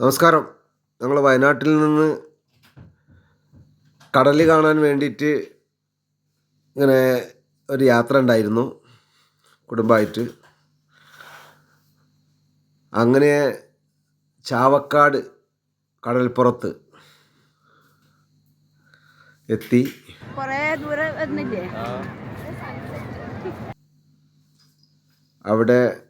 നമസ്കാരം. ഞങ്ങൾ വയനാട്ടിൽ നിന്ന് കടൽ കാണാൻ വേണ്ടിയിട്ട് ഇങ്ങനെ ഒരു യാത്ര ഉണ്ടായിരുന്നു കുടുംബമായിട്ട്. അങ്ങനെ ചാവക്കാട് കടൽപ്പുറത്ത് എത്തി. കുറേ ദൂരം അവിടെ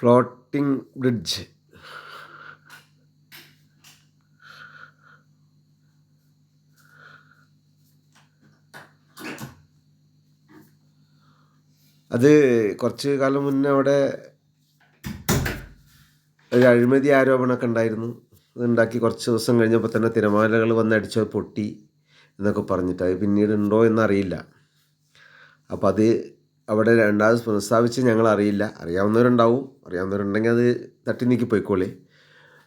ഫ്ലോട്ടിംഗ് ബ്രിഡ്ജ്. അത് കുറച്ച് കാലം മുന്നേ അവിടെ ഒരു അഴിമതി ആരോപണമൊക്കെ ഉണ്ടായിരുന്നു. അതുണ്ടാക്കി കുറച്ച് ദിവസം കഴിഞ്ഞപ്പോൾ തന്നെ തിരമാലകൾ വന്ന് അടിച്ചത് പൊട്ടി എന്നൊക്കെ പറഞ്ഞിട്ട് അത് പിന്നീട് ഉണ്ടോ എന്നറിയില്ല. അപ്പം അത് അവിടെ രണ്ടാമത് പുനഃസ്ഥാപിച്ച് ഞങ്ങൾ അറിയില്ല അറിയാവുന്നവരുണ്ടാവും. അറിയാവുന്നവരുണ്ടെങ്കിൽ അത് തട്ടി നീക്കി പോയിക്കോളി.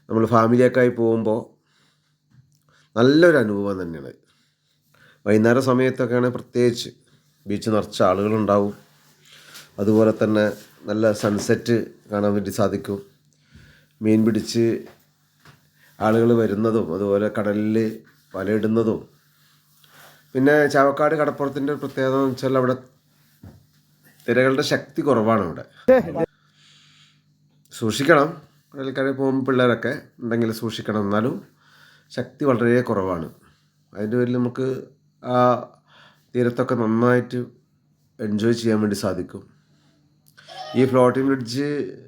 നമ്മൾ ഫാമിലിയൊക്കെ ആയി പോകുമ്പോൾ നല്ലൊരു അനുഭവം തന്നെയാണ് വൈകുന്നേര സമയത്തൊക്കെയാണ് പ്രത്യേകിച്ച് ബീച്ച് നിറച്ച ആളുകളുണ്ടാവും. അതുപോലെ തന്നെ നല്ല സൺസെറ്റ് കാണാൻ വേണ്ടി സാധിക്കും. മീൻ പിടിച്ച് ആളുകൾ വരുന്നതും അതുപോലെ കടലിൽ വലയിടുന്നതും. പിന്നെ ചാവക്കാട് കടപ്പുറത്തിന്റെ പ്രത്യേകത എന്ന് വെച്ചാൽ അവിടെ തിരകളുടെ ശക്തി കുറവാണ് ഇവിടെ. സൂക്ഷിക്കണം. കടൽക്കര പോകുമ്പോൾ പിള്ളേരൊക്കെ ഉണ്ടെങ്കിൽ സൂക്ഷിക്കണം. എന്നാലും ശക്തി വളരെ കുറവാണ്. അതിന്റെ പേരിൽ നമുക്ക് ആ തീരത്തൊക്കെ നന്നായിട്ട് എൻജോയ് ചെയ്യാൻ വേണ്ടി സാധിക്കും. ഈ ഫ്ലോട്ടിംഗ് ബ്രിഡ്ജ്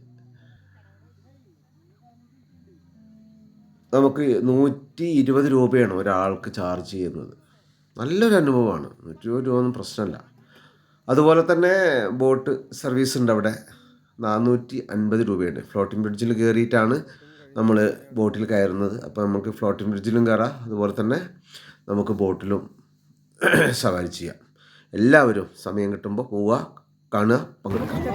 നമുക്ക് നൂറ്റി ഇരുപത് രൂപയാണ് ഒരാൾക്ക് ചാർജ് ചെയ്യുന്നത്. നല്ലൊരു അനുഭവമാണ്. നൂറ്റി ഇരുപത് രൂപ ഒന്നും പ്രശ്നമല്ല. അതുപോലെ തന്നെ ബോട്ട് സർവീസ് ഉണ്ട് അവിടെ. നാനൂറ്റി അൻപത് രൂപയുണ്ട്. ഫ്ലോട്ടിംഗ് ബ്രിഡ്ജിൽ കയറിയിട്ടാണ് നമ്മൾ ബോട്ടിൽ കയറുന്നത്. അപ്പോൾ നമുക്ക് ഫ്ലോട്ടിംഗ് ബ്രിഡ്ജിലും കയറാം. അതുപോലെ തന്നെ നമുക്ക് ബോട്ടിലും സവാരി ചെയ്യാം. എല്ലാവരും സമയം കിട്ടുമ്പോൾ പോവുക കാണുക പങ്കെടുക്കുക